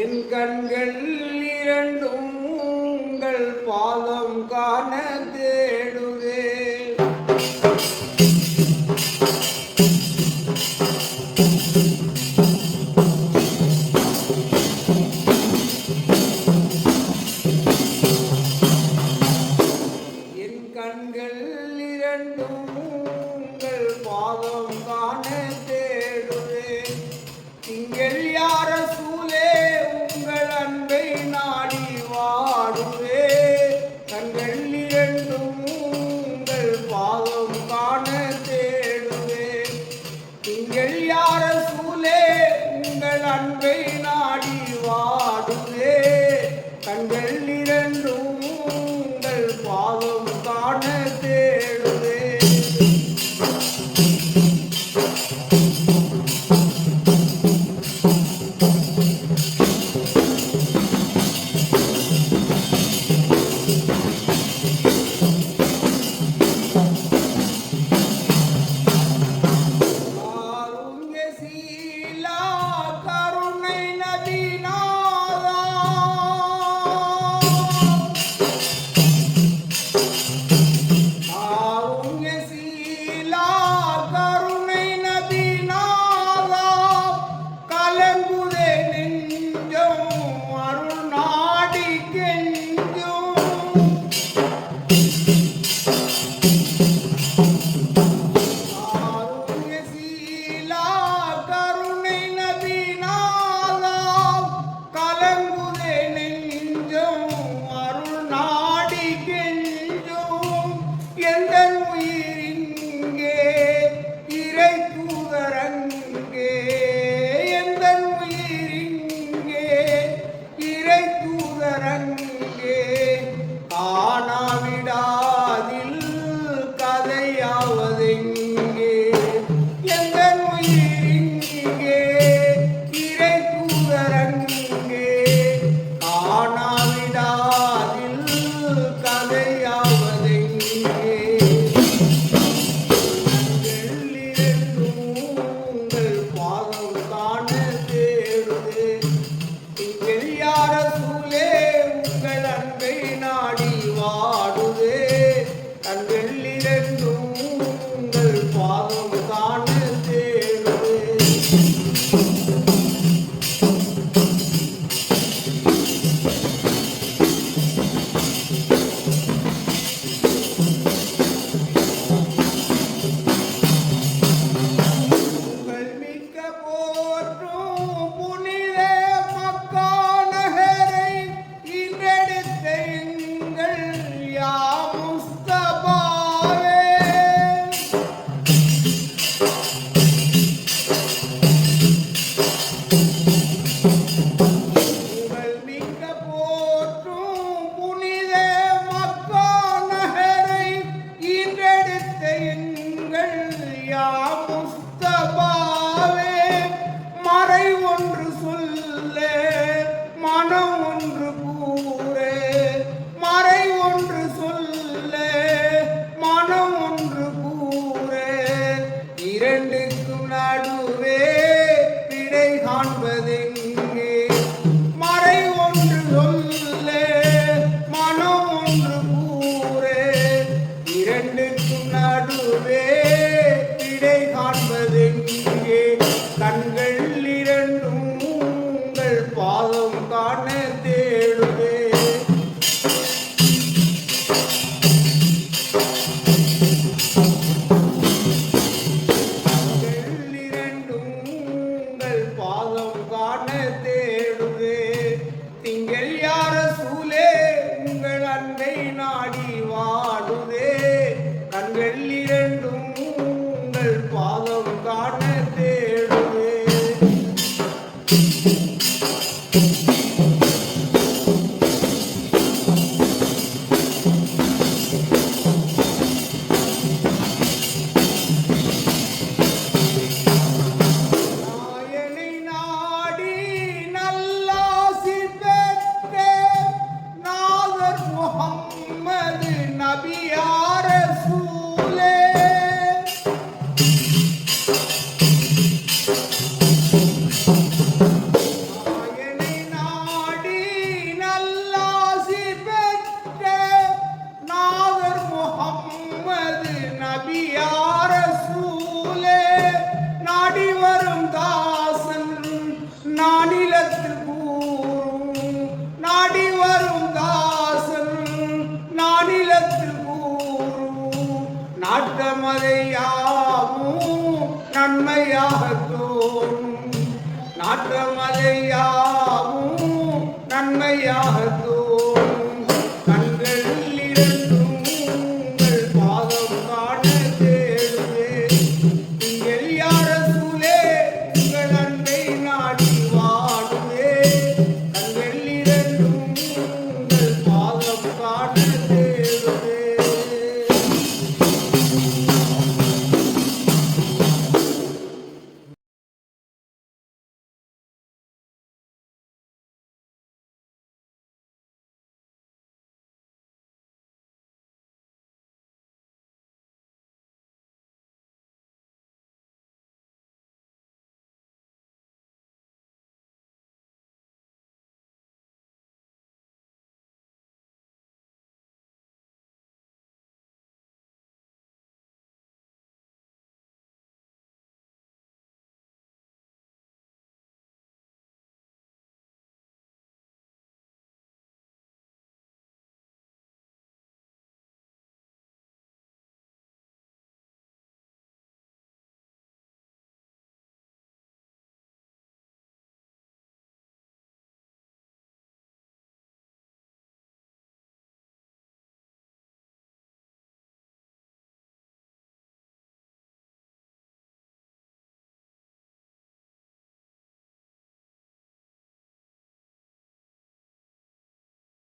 என் கண்கள் இரண்டும் உங்கள் பாதம் கா தேடுவேன் நீங்கள் யார சூலே உங்கள் அன்பை நாடி வாடுவே. கண்கள் இரண்டும் உங்கள் பாவம் காண தேடுவேன் ஐயா